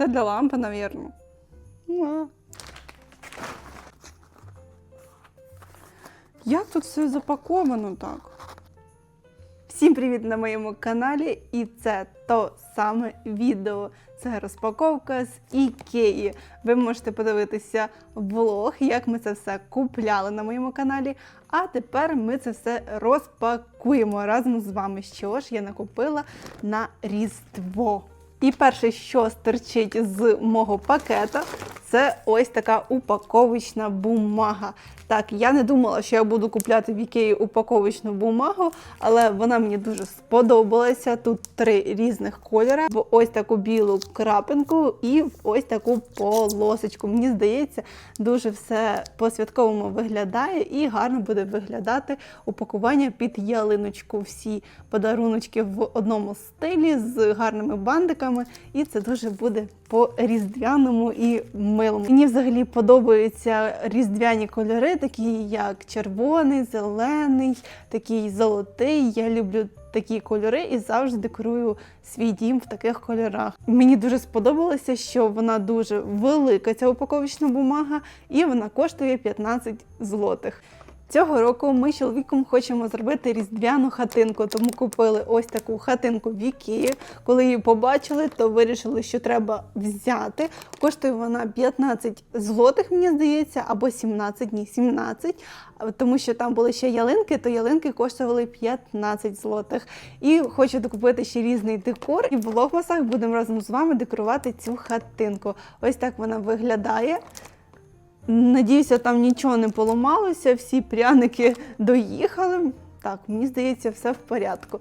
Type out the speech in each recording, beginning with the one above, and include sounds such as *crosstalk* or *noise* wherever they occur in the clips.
Це для лампи, навірно. Ну. Як тут все запаковано так? Всім привіт на моєму каналі, і це то саме відео. Це розпаковка з Ікеї. Ви можете подивитися влог, як ми це все купляли на моєму каналі. А тепер ми це все розпакуємо разом з вами. Що ж я накупила на Різдво. І перше, що стерчить з мого пакета, це ось така упаковочна бумага. Так, я не думала, що я буду купляти в Ікеї упаковочну бумагу, але вона мені дуже сподобалася. Тут три різних кольори: в ось таку білу крапинку і в ось таку полосочку. Мені здається, дуже все по-святковому виглядає і гарно буде виглядати упакування під ялиночку. Всі подаруночки в одному стилі з гарними бандиками, і це дуже буде по-різдвяному і милому. Мені взагалі подобаються різдвяні кольори, такі як червоний, зелений, такий золотий. Я люблю такі кольори і завжди декорую свій дім в таких кольорах. Мені дуже сподобалося, що вона дуже велика, ця упаковочна бумага, і вона коштує 15 злотих. Цього року ми з чоловіком хочемо зробити різдвяну хатинку, тому купили ось таку хатинку в Ікеї. Коли її побачили, то вирішили, що треба взяти. Коштує вона 15 злотих, мені здається, або 17, ні, 17. Тому що там були ще ялинки, то ялинки коштували 15 злотих. І хочу докупити ще різний декор. І в влогмасах будемо разом з вами декорувати цю хатинку. Ось так вона виглядає. Надіюся, там нічого не поламалося, всі пряники доїхали. Так, мені здається, все в порядку.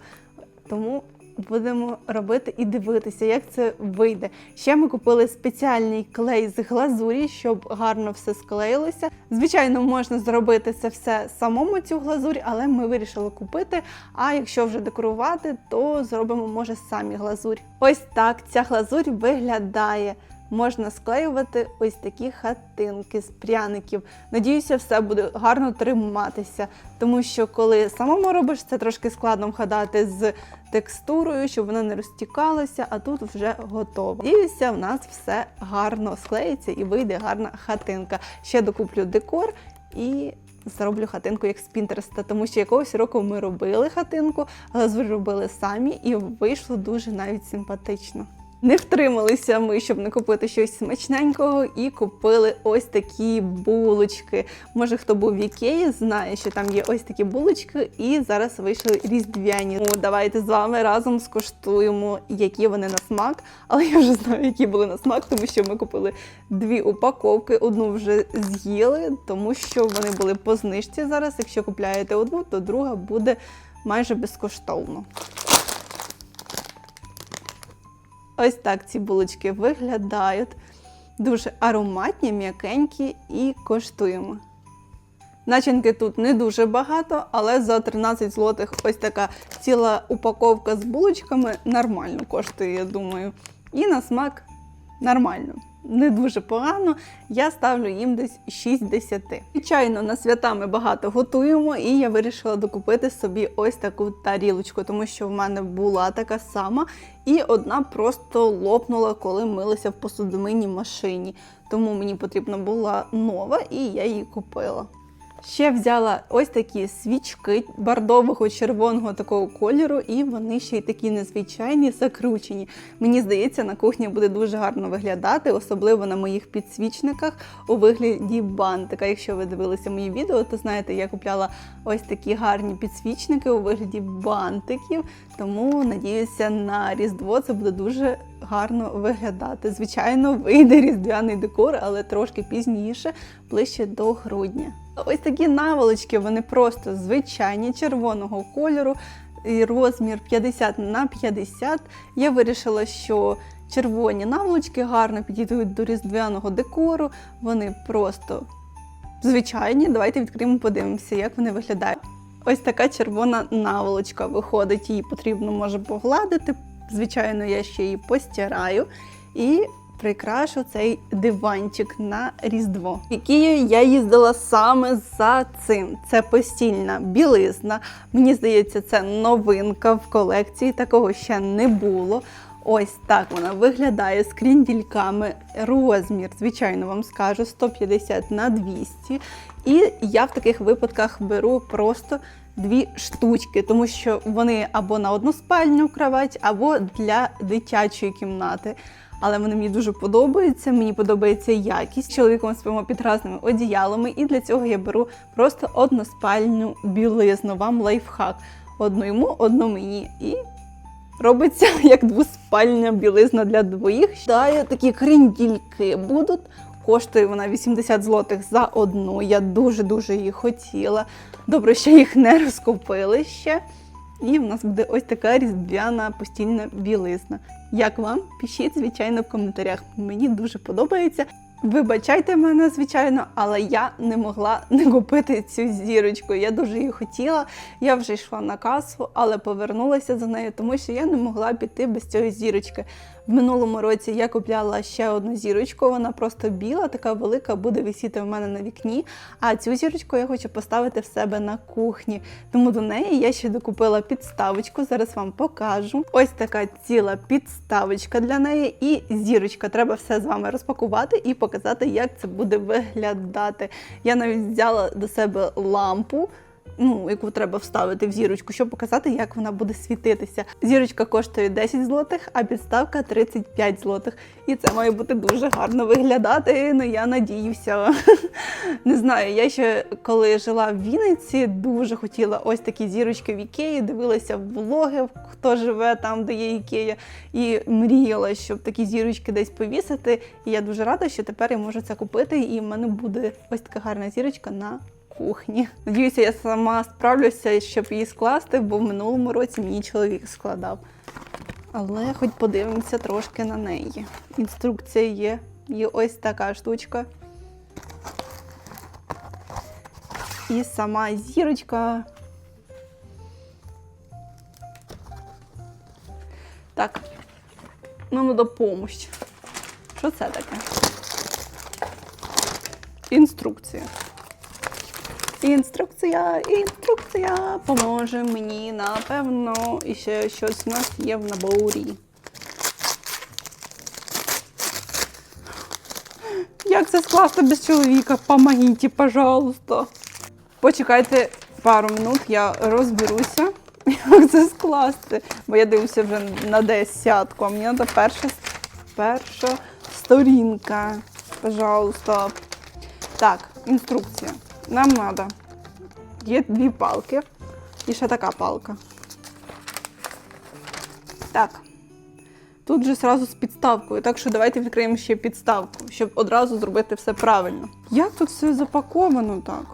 Тому будемо робити і дивитися, як це вийде. Ще ми купили спеціальний клей з глазурі, щоб гарно все склеїлося. Звичайно, можна зробити це все самому цю глазурь, але ми вирішили купити. А якщо вже декорувати, то зробимо може самі глазурь. Ось так ця глазурь виглядає можна склеювати ось такі хатинки з пряників. Надіюся, все буде гарно триматися, тому що коли самому робиш, це трошки складно вгадати з текстурою, щоб вона не розтікалася, а тут вже готово. Надіюся, в нас все гарно склеїться і вийде гарна хатинка. Ще докуплю декор і. Зроблю хатинку як з Пінтереста, тому що якогось року ми робили хатинку, глазурь робили самі, і вийшло дуже навіть симпатично. Не втрималися ми, щоб не купити щось смачненького, і купили ось такі булочки. Може, хто був в Ікеї, знає, що там є ось такі булочки, і зараз вийшли різдвяні. Ну, давайте з вами разом скуштуємо, які вони на смак. Але я вже знаю, які були на смак, тому що ми купили дві упаковки. Одну вже з'їли, тому що вони були по знижці зараз. Якщо купляєте одну, то друга буде майже безкоштовно. Ось так ці булочки виглядають. Дуже ароматні, м'якенькі і коштуємо. Начинки тут не дуже багато, але за 13 злотих ось така ціла упаковка з булочками нормально коштує, я думаю. І на смак нормально. Не дуже погано, я ставлю їм десь 6 10. Звичайно, на свята ми багато готуємо, і я вирішила докупити собі ось таку тарілочку, тому що в мене була така сама, і одна просто лопнула, коли милася в посудомийній машині. Тому мені потрібна була нова, і я її купила. Ще взяла ось такі свічки бордового червоного такого кольору, і вони ще й такі незвичайні, закручені. Мені здається, на кухні буде дуже гарно виглядати, особливо на моїх підсвічниках у вигляді бантика. Якщо ви дивилися мої відео, то знаєте, я купляла ось такі гарні підсвічники у вигляді бантиків. Тому надіюся, на Різдво це буде дуже гарно виглядати. Звичайно, вийде різдвяний декор, але трошки пізніше, ближче до грудня. Ось такі наволочки, вони просто звичайні червоного кольору, і розмір 50 на 50. Я вирішила, що червоні наволочки гарно підійдуть до різдвяного декору. Вони просто звичайні. Давайте відкриємо, подивимося, як вони виглядають. Ось така червона наволочка виходить, її потрібно може погладити. Звичайно, я ще її постираю і прикрашу цей диванчик на Різдво. В Ікею я їздила саме за цим. Це постільна білизна. Мені здається, це новинка в колекції, такого ще не було. Ось так вона виглядає з кріндільками. Розмір, звичайно, вам скажу 150 на 200. І я в таких випадках беру просто дві штучки, тому що вони або на односпальну кровать, або для дитячої кімнати. Але вони мені дуже подобаються. Мені подобається якість. Чоловіком спимо під разними одіялами, і для цього я беру просто односпальну білизну. Вам лайфхак. Одну йому, одну мені. І робиться *laughs* як двоспальня білизна для двоїх. Далі такі крендільки будуть. Коштує вона 80 злотих за одну. Я дуже-дуже її хотіла. Добре, що їх не розкупили ще. І в нас буде ось така різдвяна постільна білизна. Як вам? Пишіть, звичайно, в коментарях. Мені дуже подобається. Вибачайте мене, звичайно, але я не могла *laughs* не купити цю зірочку. Я дуже її хотіла. Я вже йшла на касу, але повернулася за нею, тому що я не могла піти без цієї зірочки. В минулому році я купляла ще одну зірочку. Вона просто біла, така велика, буде висіти в мене на вікні. А цю зірочку я хочу поставити в себе на кухні. Тому до неї я ще докупила підставочку. Зараз вам покажу. Ось така ціла підставочка для неї і зірочка. Треба все з вами розпакувати і показати, як це буде виглядати. Я навіть взяла до себе лампу. Ну, яку треба вставити в зірочку, щоб показати, як вона буде світитися. Зірочка коштує 10 злотих, а підставка 35 злотих. І це має бути дуже гарно виглядати. Ну я надіюся. *laughs* Не знаю, я ще коли жила в Вінниці, дуже хотіла ось такі зірочки в Ікеї, дивилася влоги, хто живе там, де є Ікея, і мріяла, щоб такі зірочки десь повісити. І я дуже рада, що тепер я можу це купити, і в мене буде ось така гарна зірочка на кухні. Надіюся, я сама справлюся, щоб її скласти, бо в минулому році мій чоловік складав. Але хоч подивимося трошки на неї. Інструкція є. Є ось така штучка. І сама зірочка. Так, нам допомогти. Що це таке? Інструкція. Інструкція, інструкція поможе мені, напевно, і ще щось у нас є в наборі. Як це скласти без чоловіка? Помогіть, пожалуйста. Почекайте пару минут, я розберуся, як це скласти. Бо я дивлюся вже на десятку, а мені треба перша, перша сторінка. Пожалуйста. Так, інструкція. Нам треба. Є дві палки і ще така палка. Так. Тут же сразу з підставкою, так що давайте відкриємо ще підставку, щоб одразу зробити все правильно. Як тут все запаковано так?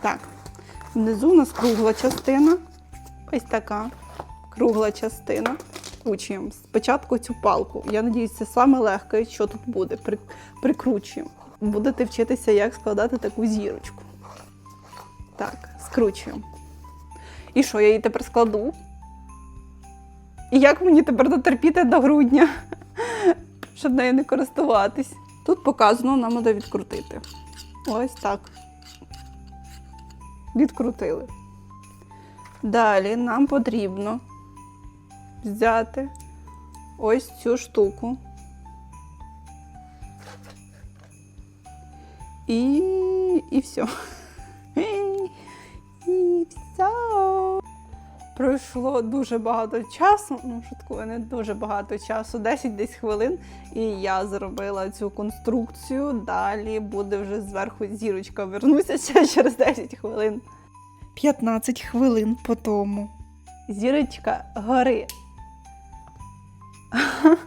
Так. Внизу у нас кругла частина. Ось така кругла частина. Кручуємо спочатку цю палку. Я надіюся, це саме легке, що тут буде. При- Прикручуємо. Будете вчитися, як складати таку зірочку. Так, скручуємо. І що, я її тепер складу? І як мені тепер дотерпіти до грудня, *laughs* щоб нею не користуватись? Тут показано, нам треба відкрутити. Ось так. Відкрутили. Далі нам потрібно взяти ось цю штуку. І, і все. І все. Пройшло дуже багато часу, ну шуткую, не дуже багато часу, 10 десь хвилин, і я зробила цю конструкцію. Далі буде вже зверху зірочка. Вернуся ще через 10 хвилин. 15 хвилин по тому. Зірочка гори. 啊 *laughs* 哈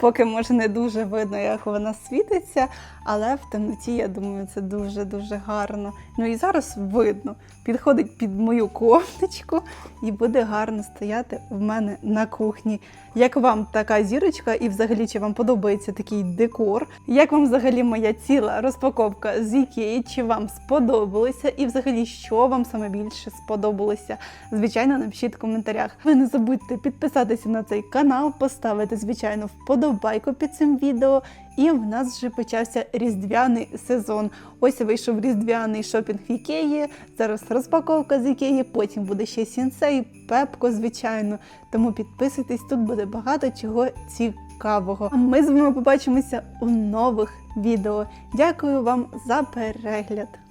Поки може не дуже видно, як вона світиться, але в темноті, я думаю, це дуже-дуже гарно. Ну і зараз видно. Підходить під мою кофточку і буде гарно стояти в мене на кухні. Як вам така зірочка, і взагалі чи вам подобається такий декор? Як вам взагалі моя ціла розпаковка з Ікеї? Чи вам сподобалося? І взагалі, що вам саме більше сподобалося? Звичайно, напишіть в коментарях. Ви не забудьте підписатися на цей канал, поставити звичайно звичайно, вподобайку під цим відео. І в нас вже почався різдвяний сезон. Ось вийшов різдвяний шопінг в Ікеї. Зараз розпаковка з Ікеї, потім буде ще сінсей, пепко, звичайно. Тому підписуйтесь, тут буде багато чого цікавого. А ми з вами побачимося у нових відео. Дякую вам за перегляд!